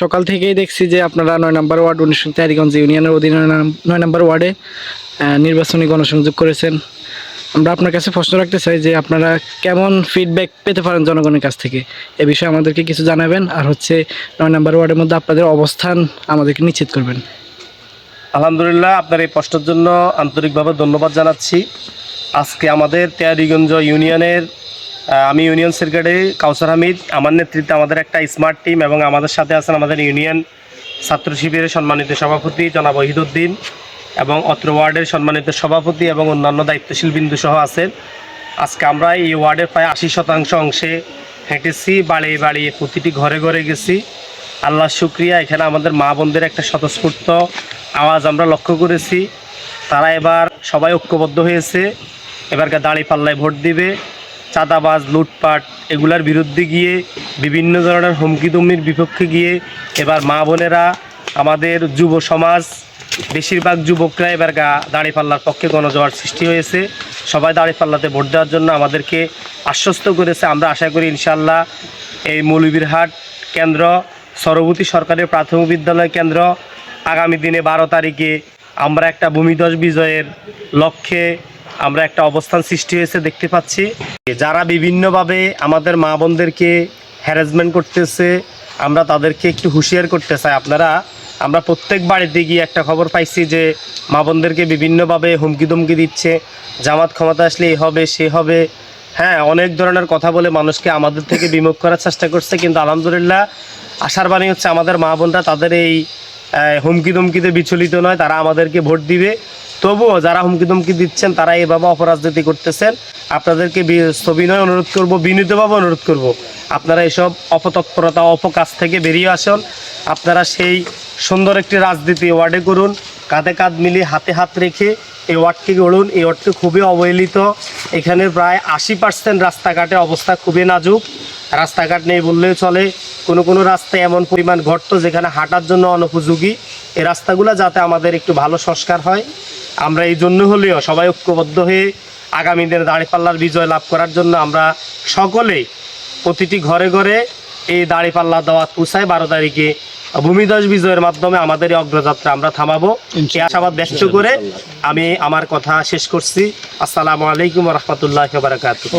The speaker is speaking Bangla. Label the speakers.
Speaker 1: সকাল থেকেই দেখছি যে আপনারা নয় নম্বর ওয়ার্ড উনিশশো তেয়ারিগঞ্জ ইউনিয়নের অধীনে নয় নম্বর ওয়ার্ডে নির্বাচনী গণসংযোগ করেছেন। আমরা আপনার কাছে প্রশ্ন রাখতে চাই যে আপনারা কেমন ফিডব্যাক পেতে পারেন জনগণের কাছ থেকে? এ বিষয়ে আমাদেরকে কিছু জানাবেন। আর হচ্ছে নয় নম্বর ওয়ার্ডের মধ্যে আপনাদের অবস্থান আমাদেরকে নিশ্চিত করবেন।
Speaker 2: আলহামদুলিল্লাহ, আপনার এই প্রশ্নের জন্য আন্তরিকভাবে ধন্যবাদ জানাচ্ছি। আজকে আমাদের তেয়ারিগঞ্জ ইউনিয়নের আমি ইউনিয়ন সেক্রেটারি কাউসার হামিদ। আমার নেতৃত্বে আমাদের একটা স্মার্ট টিম এবং আমাদের সাথে আছেন আমাদের ইউনিয়ন ছাত্র শিবিরের সম্মানিত সভাপতি জনাব ওহিদুদ্দিন এবং অত্র ওয়ার্ডের সম্মানিত সভাপতি এবং অন্যান্য দায়িত্বশীল বিন্দু সহ আছেন। আজকে আমরা এই ওয়ার্ডের প্রায় আশি শতাংশ অংশে হেঁটেছি বাড়িয়ে বাড়িয়ে প্রতিটি ঘরে ঘরে গেছি। আল্লাহ শুক্রিয়া, এখানে আমাদের মা বোনদের একটা স্বতঃস্ফূর্ত আওয়াজ আমরা লক্ষ্য করেছি। তারা এবার সবাই ঐক্যবদ্ধ হয়েছে এবারকার দাঁড়ি পাল্লায় ভোট দিবে। চাঁদাবাজ, লুটপাট এগুলার বিরুদ্ধে গিয়ে বিভিন্ন ধরনের হুমকি দুমনির বিপক্ষে গিয়ে এবার মা বোনেরা আমাদের যুব সমাজ, বেশিরভাগ যুবকরা এবার গা দাঁড়িপাল্লার পক্ষে গণজোয়ার সৃষ্টি হয়েছে। সবাই দাঁড়িপাল্লাতে ভোট দেওয়ার জন্য আমাদেরকে আশ্বস্ত করেছে। আমরা আশা করি ইনশাল্লাহ এই মৌলবীরহাট কেন্দ্র, সরবতী সরকারের প্রাথমিক বিদ্যালয় কেন্দ্র আগামী দিনে বারো তারিখে আমরা একটা ভূমিদশ বিজয়ের লক্ষ্যে আমরা একটা অবস্থান সৃষ্টি হয়েছে দেখতে পাচ্ছি। যারা বিভিন্নভাবে আমাদের মা বোনদেরকে হ্যারাসমেন্ট করতেছে, আমরা তাদেরকে একটু হুঁশিয়ার করতে চাই। আপনারা, আমরা প্রত্যেক বাড়িতে গিয়ে একটা খবর পাইছি যে মা বোনদেরকে বিভিন্নভাবে হুমকি ধমকি দিচ্ছে। জামাত ক্ষমতা আসলে এই হবে, সে হবে। হ্যাঁ অনেক ধরনের কথা বলে মানুষকে আমাদের থেকে বিমুখ করার চেষ্টা করছে, কিন্তু আলহামদুলিল্লাহ আশার বাণী হচ্ছে আমাদের মা বোনরা তাদের এই হুমকি ধমকিতে বিচলিত নয়। তারা আমাদেরকে ভোট দিবে। তবুও যারা হুমকি ধমকি দিচ্ছেন, তারা এভাবে অপরাজনীতি করতেছেন। আপনাদেরকে সবিনয় অনুরোধ করব, বিনীতভাবে অনুরোধ করব, আপনারা এসব অপতৎপরতা অপকাজ থেকে বেরিয়ে আসুন। আপনারা সেই সুন্দর একটি রাজনীতি ওয়ার্ডে করুন কাঁধে কাঁধ মিলিয়ে হাতে হাত রেখে এই ওয়ার্ডকে গড়ুন। এই ওয়ার্ডটি খুবই অবহেলিত। এখানে প্রায় আশি পার্সেন্ট রাস্তাঘাটে অবস্থা খুবই নাজুক। রাস্তাঘাট নেই বললেও চলে। কোনো কোনো রাস্তায় এমন পরিমাণ গর্ত যেখানে হাঁটার জন্য অনুপযোগী। এই রাস্তাগুলো যাতে আমাদের একটু ভালো সংস্কার হয়। আমরা এই জন্য হলেও সবাই ঐক্যবদ্ধ হয়ে আগামী দিনে দাঁড়িপাল্লার বিজয় লাভ করার জন্য আমরা সকলে প্রতিটি ঘরে ঘরে এই দাঁড়িপাল্লা দেওয়া পুষায় বারো তারিখে ভূমিদশ বিজয়ের মাধ্যমে আমাদের এই অগ্রযাত্রা আমরা থামাবো। এই আশাবাদ ব্যক্ত করে আমি আমার কথা শেষ করছি। আসসালামু আলাইকুম রহমতুল্লাহ বারাকাতুহ।